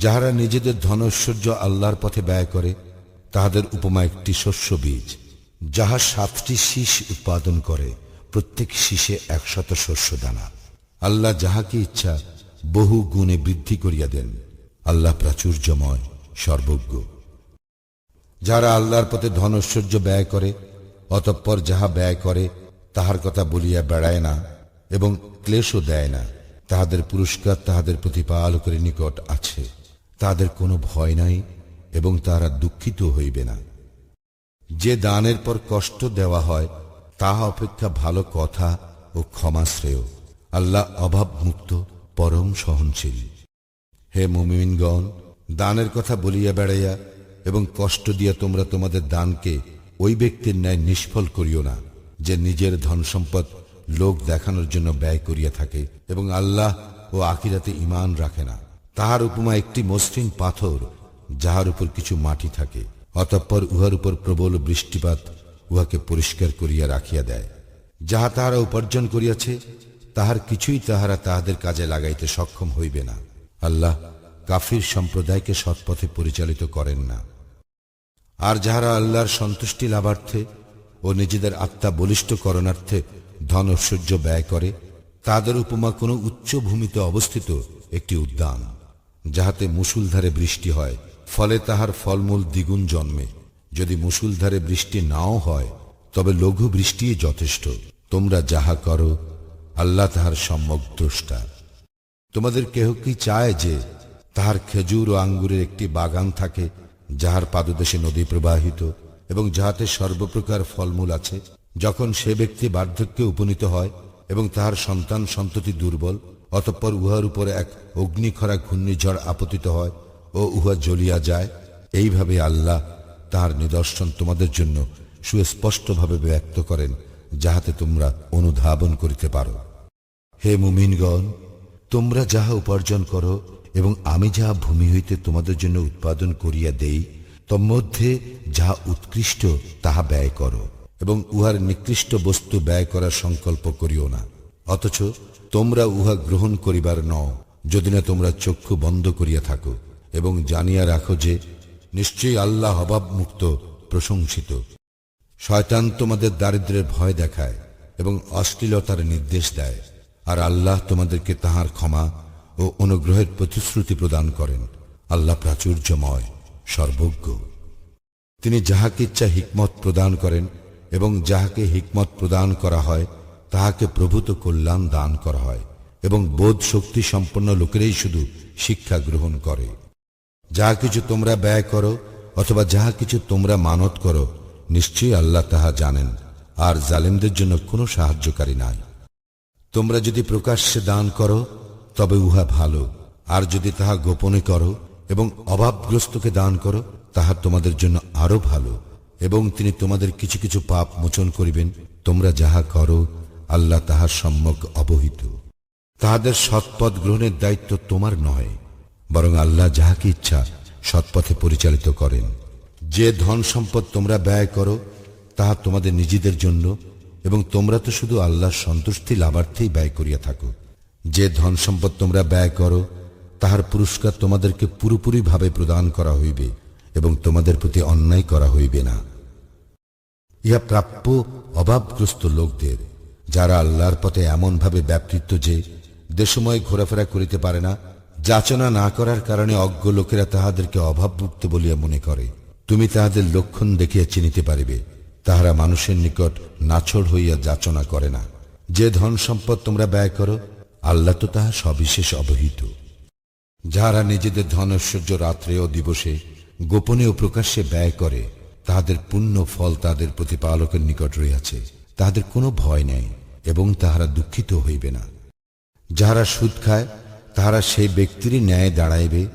যাহারা নিজেদের ধনৈশ্বর্য আল্লাহর পথে ব্যয় করে, তাহাদের উপমা একটি শস্য বীজ, যাহা সাতটি শীষ উৎপাদন করে, প্রত্যেক শীষে একশত শস্য দানা। আল্লাহ যাহাকে ইচ্ছা, বহু গুণে বৃদ্ধি করিয়া দেন। আল্লাহ প্রাচুর্যময়, সর্বজ্ঞ। যারা আল্লাহর পথে ধনৈশ্বর্য ব্যয় করে, অতঃপর যাহা ব্যয় করে, তাহার কথা বলিয়া বেড়ায় না এবং ক্লেশও দেয় না। তাহাদের পুরস্কার তাহাদের প্রতিপালকের নিকট আছে। তাদের কোনো ভয় নাই এবং তারা দুঃখিত হইবে না। যে দানের পর কষ্ট দেওয়া হয়, তাহা অপেক্ষা ভালো কথা ও ক্ষমা শ্রেয়। আল্লাহ অভাবমুক্ত, পরম সহনশীল। হে মুমিনগণ, দানের কথা বলিয়া বেড়াইয়া এবং কষ্ট দিয়া তোমরা তোমাদের দানকে ওই ব্যক্তির ন্যায় নিষ্ফল করিও না, যে নিজের ধন সম্পদ লোক দেখানোর জন্য ব্যয় করিয়া থাকে এবং আল্লাহ ও আকিরাতে ইমান রাখে না। তাহার উপমা একটি মসৃণ পাথর, যাহার উপর কিছু মাটি থাকে। অতঃপর উহার উপর প্রবল বৃষ্টিপাত উহাকে পরিষ্কার করিয়া রাখিয়া দেয়। যাহা তাহারা উপার্জন করিয়াছে, তাহার কিছুই তাহারা তাহাদের কাজে লাগাইতে সক্ষম হইবে না। আল্লাহ কাফির সম্প্রদায়কে সৎপথে পরিচালিত করেন না। আর যাহারা আল্লাহর সন্তুষ্টি লাভার্থে ও নিজেদের আত্মা বলিষ্ঠ করণার্থে ধন ঐশ্বর্য ব্যয় করে, তাদের উপমা কোনো উচ্চ ভূমিতে অবস্থিত একটি উদ্যান। যাহাতে মুসুলধারে বৃষ্টি হয়, ফলে তাহার ফলমূল দ্বিগুণ জন্মে। যদি মুসুলধারে বৃষ্টি নাও হয়, তবে লঘু বৃষ্টিই যথেষ্ট। তোমরা যাহা করো, আল্লাহ তাহার সম্যক দ্রষ্টা। তোমাদের কেহ কি চায় যে, তাহার খেজুর ও আঙ্গুরের একটি বাগান থাকে, যাহার পাদদেশে নদী প্রবাহিত, এবং যাহাতে সর্বপ্রকার ফলমূল আছে? যখন সে ব্যক্তি বার্ধক্যে উপনীত হয়, এবং তাহার সন্তান সন্ততি দুর্বল অতঃপর উহার উপরে এক অগ্নিখরা ঘূর্ণিঝড় আপতিত হয় ও উহা জ্বলিয়া যায়। এইভাবে আল্লাহ তাহার নিদর্শন তোমাদের জন্য সুস্পষ্টভাবে ব্যক্ত করেন, যাহাতে তোমরা অনুধাবন করিতে পারো। হে মুমিনগণ, তোমরা যাহা উপার্জন করো এবং আমি যাহা ভূমি হইতে তোমাদের জন্য উৎপাদন করিয়া দেই, তন্মধ্যে যাহা উৎকৃষ্ট তাহা ব্যয় করো এবং উহার নিকৃষ্ট বস্তু ব্যয় করার সংকল্প করিও না। অথচ তোমরা উহা গ্রহণ করিবার নও যদি না তোমরা চক্ষু বন্ধ করিয়া থাকো, এবং জানিয়া রাখো যে, নিশ্চয়ই আল্লাহ অভাবমুক্ত, প্রশংসিত। শয়তান তোমাদের দারিদ্রের ভয় দেখায়, এবং অশ্লীলতার নির্দেশ দেয়, আর আল্লাহ তোমাদেরকে তাহার ক্ষমা ও অনুগ্রহের প্রতিশ্রুতি প্রদান করেন। আল্লাহ প্রাচুর্যময়, সর্বজ্ঞ। তিনি যাহাকে ইচ্ছা হিকমত প্রদান করেন, এবং যাহাকে হিকমত প্রদান করা হয় তাহাকে প্রভূত কল্যাণ দান করা হয় এবং বোধ শক্তি সম্পন্ন লোকেরাই শুধু শিক্ষা গ্রহণ করে। যাহা কিছু তোমরা ব্যয় করো অথবা যাহা কিছু তোমরা মানত করো, নিশ্চয়ই আল্লাহ তাহা জানেন, আর জালেমদের জন্য কোনো সাহায্যকারী নাই। তোমরা যদি প্রকাশ্যে দান করো, তবে উহা ভালো, আর যদি তাহা গোপনে করো এবং অভাবগ্রস্তকে দান করো, তাহা তোমাদের জন্য আরও ভালো, এবং তিনি তোমাদের কিছু কিছু পাপ মোচন করিবেন, তোমরা যাহা করো আল্লাহ তাহার সম্যক অবহিত। তাহাদের সৎপথ গ্রহণের দায়িত্ব তোমার নয়, বরং আল্লাহ যাহাকে ইচ্ছা সৎপথে পরিচালিত করেন। যে ধন সম্পদ তোমরা ব্যয় করো, তাহা তোমাদের নিজেদের জন্য, এবং তোমরা তো শুধু আল্লাহর সন্তুষ্টি লাভার্থেই ব্যয় করিয়া থাকো। যে ধন সম্পদ তোমরা ব্যয় করো, তাহার পুরস্কার তোমাদেরকে পুরোপুরিভাবে প্রদান করা হইবে, এবং তোমাদের প্রতি অন্যায় করা হইবে না। ইহা প্রাপ্য অভাবগ্রস্ত লোকদের। যারা আল্লাহর পথে এমনভাবে ব্যাপৃত যে দেশময় ঘোরাফেরা করিতে পারে না, যাচনা না করার কারণে অজ্ঞ লোকেরা তাহাদেরকে অভাবমুক্ত বলিয়া মনে করে। তুমি তাহাদের লক্ষণ দেখিয়া চিনিতে পারিবে, তাহারা মানুষের নিকট নাছড় হইয়া যাচনা করে না। যে ধন সম্পদ তোমরা ব্যয় করো, আল্লাহ তো তাহা সবিশেষ অবহিত। যাহারা নিজেদের ধন ঐশ্বর্য রাত্রে ও দিবসে গোপনে ও প্রকাশ্যে ব্যয় করে, তাহাদের পুণ্য ফল তাদের প্রতিপালকের নিকট রইয়াছে তাহাদের কোনো ভয় নেই। এবং তাহারা দুঃখিত হইবে না। যাহারা সুদ খায়, তাহারা সেই ব্যক্তিরই ন্যায় দাঁড়াইবে,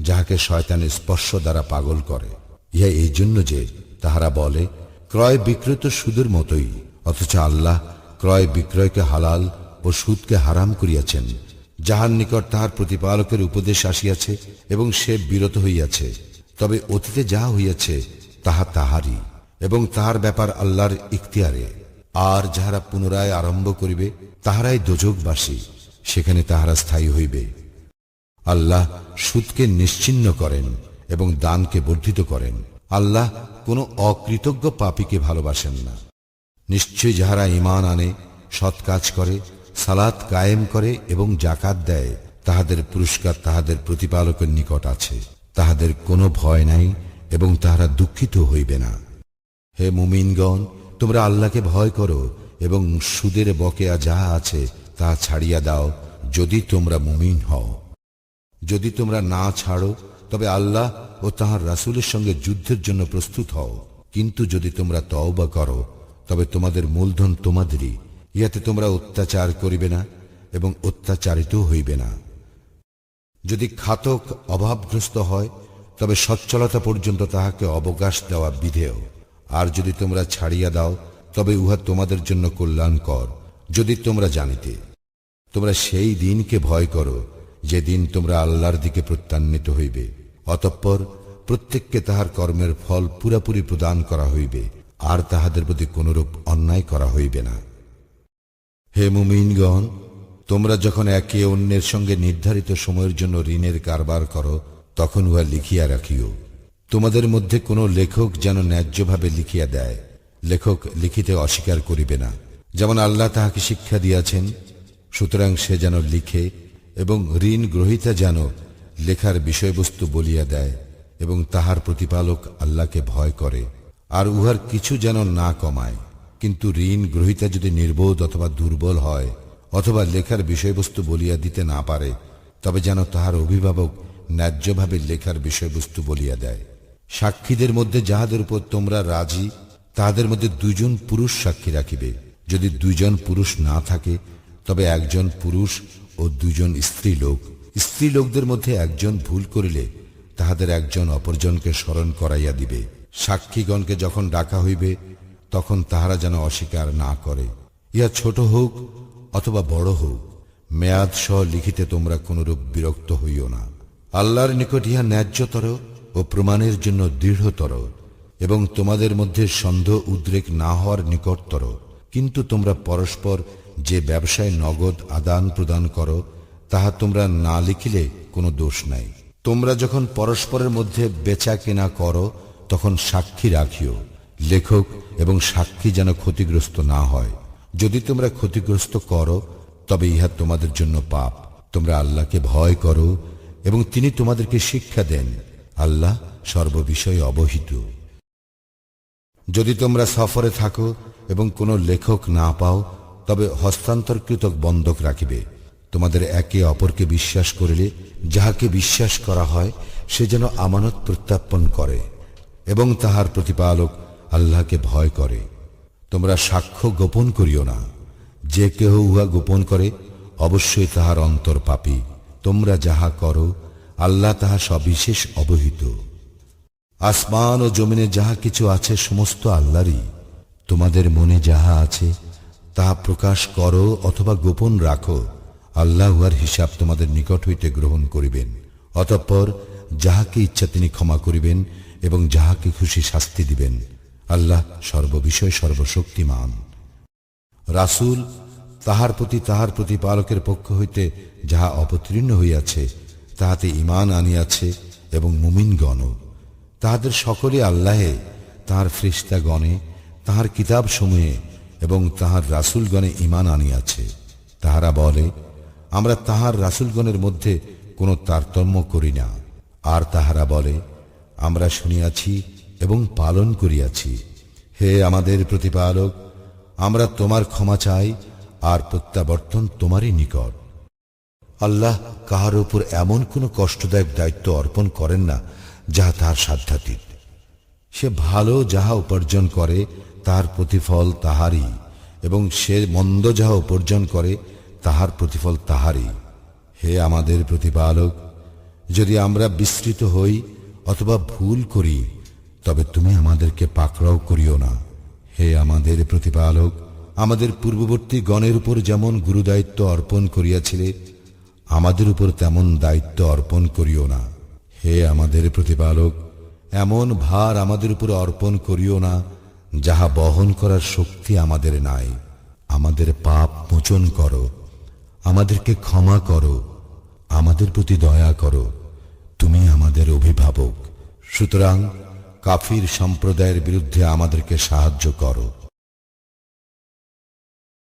যাহাকে শয়তানের স্পর্শ দ্বারা পাগল করে। ইহা এই জন্য যে তাহারা বলে, ক্রয় বিক্রয় তো সুদের মতোই, অথচ আল্লাহ ক্রয় বিক্রয়কে হালাল ও সুদকে হারাম করিয়াছেন। যাহার নিকট তাহার প্রতিপালকের উপদেশ আসিয়াছে এবং সে বিরত হইয়াছে, তবে অতীতে যাহা হইয়াছে, তাহা তাহারই এবং তাহার ব্যাপার আল্লাহর ইখতিয়ারে। আর যাহারা পুনরায় আরম্ভ করিবে, তাহারাই দোজকবাসী সেখানে তাহারা স্থায়ী হইবে। আল্লাহ সুদকে নিশ্চিন্ন করেন এবং দানকে বর্ধিত করেন। আল্লাহ কোনো অকৃতজ্ঞ পাপীকে ভালোবাসেন না। নিশ্চয় যাহারা ইমান আনে, সৎ কাজ করে, সালাত কায়েম করে এবং জাকাত দেয়, তাহাদের পুরস্কার তাহাদের প্রতিপালকের নিকট আছে। তাহাদের কোনো ভয় নাই এবং তাহারা দুঃখিত হইবে না। হে মুমিনগণ তোমরা আল্লাহকে ভয় করো এবং সুদের বকেয়া যাহা আছে তাহা ছাড়িয়া দাও, যদি তোমরা মুমিন হও। যদি তোমরা না ছাড়ো, তবে আল্লাহ ও তাহার রাসূলের সঙ্গে যুদ্ধের জন্য প্রস্তুত হও। কিন্তু যদি তোমরা তওবা করো, তবে তোমাদের মূলধন তোমাদেরই, ইহাতে তোমরা অত্যাচার করিবে না এবং অত্যাচারিত হইবে না। যদি খাতক অভাবগ্রস্ত হয়, তবে সচ্ছলতা পর্যন্ত তাহাকে অবকাশ দেওয়া বিধেয়। আর যদি তোমরা ছাড়িয়া দাও, তবে উহা তোমাদের জন্য কল্যাণকর, যদি তোমরা জানিতে। তোমরা সেই দিনকে ভয় করো যেদিন তোমরা আল্লাহর দিকে প্রত্যান্বিত হইবে। অতঃপর প্রত্যেককে তাহার কর্মের ফল পুরাপুরি প্রদান করা হইবে, আর তাহাদের প্রতি কোনরূপ অন্যায় করা হইবে না। হে মুমিনগণ, তোমরা যখন একে অন্যের সঙ্গে নির্ধারিত সময়ের জন্য ঋণের কারবার করো, তখন উহা লিখিয়া রাখিও। তোমাদের মধ্যে কোনো লেখক যেন ন্যায্যভাবে লিখিয়া দেয়, লেখক লিখিতে অস্বীকার করিবে না। যেমন আল্লাহ তাহাকে শিক্ষা দিয়াছেন, সুতরাং সে যেন লিখে এবং ঋণ গ্রহিতা যেন লেখার বিষয়বস্তু বলিয়া দেয় এবং তাহার প্রতিপালক আল্লাহকে ভয় করে, আর উহার কিছু যেন না কমায়। কিন্তু ঋণ গ্রহিতা যদি নির্বোধ অথবা দুর্বল হয়, অথবা লেখার বিষয়বস্তু বলিয়া দিতে না পারে, তবে যেন তাহার অভিভাবক ন্যায্যভাবে লেখার বিষয়বস্তু বলিয়া দেয়। সাক্ষীদের মধ্যে যাহাদের উপর তোমরা রাজি, তাহাদের মধ্যে দুইজন পুরুষ সাক্ষী রাখিবে। যদি দুইজন পুরুষ না থাকে, তবে একজন পুরুষ ও দুজন স্ত্রী লোক স্ত্রী লোকদের মধ্যে একজন ভুল করিলে, তাহাদের একজন অপরজনকে স্মরণ করাইয়া দিবে। সাক্ষীগণকে যখন ডাকা হইবে, তখন তাহারা যেন অস্বীকার না করে। ইহা ছোট হোক অথবা বড় হোক, মেয়াদ সহ লিখিতে তোমরা কোনরূপ বিরক্ত হইও না। আল্লাহর নিকট ইহা ন্যায্যতর ও প্রমাণের জন্য দৃঢ়তর এবং তোমাদের মধ্যে সন্দেহ উদ্রেক না হওয়ার নিকটতর। কিন্তু তোমরা পরস্পর যে ব্যবসায় নগদ আদান প্রদান করো, তাহা তোমরা না লিখিলে কোনো দোষ নাই। তোমরা যখন পরস্পরের মধ্যে বেচা কেনা করো, তখন সাক্ষী রাখিও, লেখক এবং সাক্ষী যেন ক্ষতিগ্রস্ত না হয়। যদি তোমরা ক্ষতিগ্রস্ত করো, তবে ইহা তোমাদের জন্য পাপ। তোমরা আল্লাহকে ভয় করো এবং তিনি তোমাদেরকে শিক্ষা দেন। আল্লাহ সর্ববিষয়ে অবহিত। যদি তোমরা সফরে থাকো এবং কোনো লেখক না পাও, তবে হস্তান্তরকৃত বন্ধক রাখিবে। তোমাদের একে অপরকে বিশ্বাস করিলে যাহাকে বিশ্বাস করা হয়, সে যেন আমানত প্রত্যাপন করে এবং তাহার প্রতিপালক আল্লাহকে ভয় করে। তোমরা সাক্ষ্য গোপন করিও না। যে কেহ উহা গোপন করে, অবশ্যই তাহার অন্তর পাপী। তোমরা যাহা করো আল্লাহ তাহা সবিশেষ অবহিত। আসমান ও জমিনে যাহা কিছু আছে, সমস্ত আল্লাহরই। তোমাদের মনে যাহা আছে, তাহা প্রকাশ করো অথবা গোপন রাখো। আল্লাহ উহার হিসাব তোমাদের নিকট হইতে গ্রহণ করিবেন। অতঃপর যাহাকে ইচ্ছা তিনি ক্ষমা করিবেন এবং যাহাকে খুশি শাস্তি দিবেন। আল্লাহ সর্ববিষয় সর্বশক্তিমান। রাসূল তাহার প্রতি তাহার প্রতিপালকের পক্ষ হইতে যাহা অবতীর্ণ হইয়াছে তাহাতে ইমান আনিয়াছে এবং মুমিনগণ তাহাদের সকলে আল্লাহে, তাহার ফ্রিস্তাগণে তাহার কিতাব সমূহে এবং তাহার রাসূলগণে ইমান আনিয়াছে। তাহারা বলে, আমরা তাহার রাসূলগণের মধ্যে কোনো তারতম্য করি না। আর তাহারা বলে, আমরা শুনিয়াছি এবং পালন করিয়াছি। হে আমাদের প্রতিপালক, আমরা তোমার ক্ষমা চাই আর প্রত্যাবর্তন তোমারই নিকট। আল্লাহ কাহার উপর এমন কোনো কষ্টদায়ক দায়িত্ব অর্পণ করেন না, যাহা তাহার সাধ্যাতীত। সে ভালো যাহা উপার্জন করে, তাহার প্রতিফল তাহারই, এবং সে মন্দ যাহা উপার্জন করে, তাহার প্রতিফল তাহারই। হে আমাদের প্রতিপালক, যদি আমরা বিস্তৃত হই অথবা ভুল করি, তবে তুমি আমাদেরকে পাকড়াও করিও না। হে আমাদের প্রতিপালক, আমাদের পূর্ববর্তী গণের উপর যেমন গুরুদায়িত্ব অর্পণ করিয়াছিলে আমাদের উপর তেমন দায়িত্ব অর্পণ করিও না। হে আমাদের প্রতিপালক, এমন ভার আমাদের উপর অর্পণ করিও না, যাহা বহন করার শক্তি আমাদের নাই। আমাদের পাপ মোচন করো, আমাদেরকে ক্ষমা করো, আমাদের প্রতি দয়া করো, তুমি আমাদের অভিভাবক। সুতরাং কাফির সম্প্রদায়ের বিরুদ্ধে আমাদেরকে সাহায্য করো।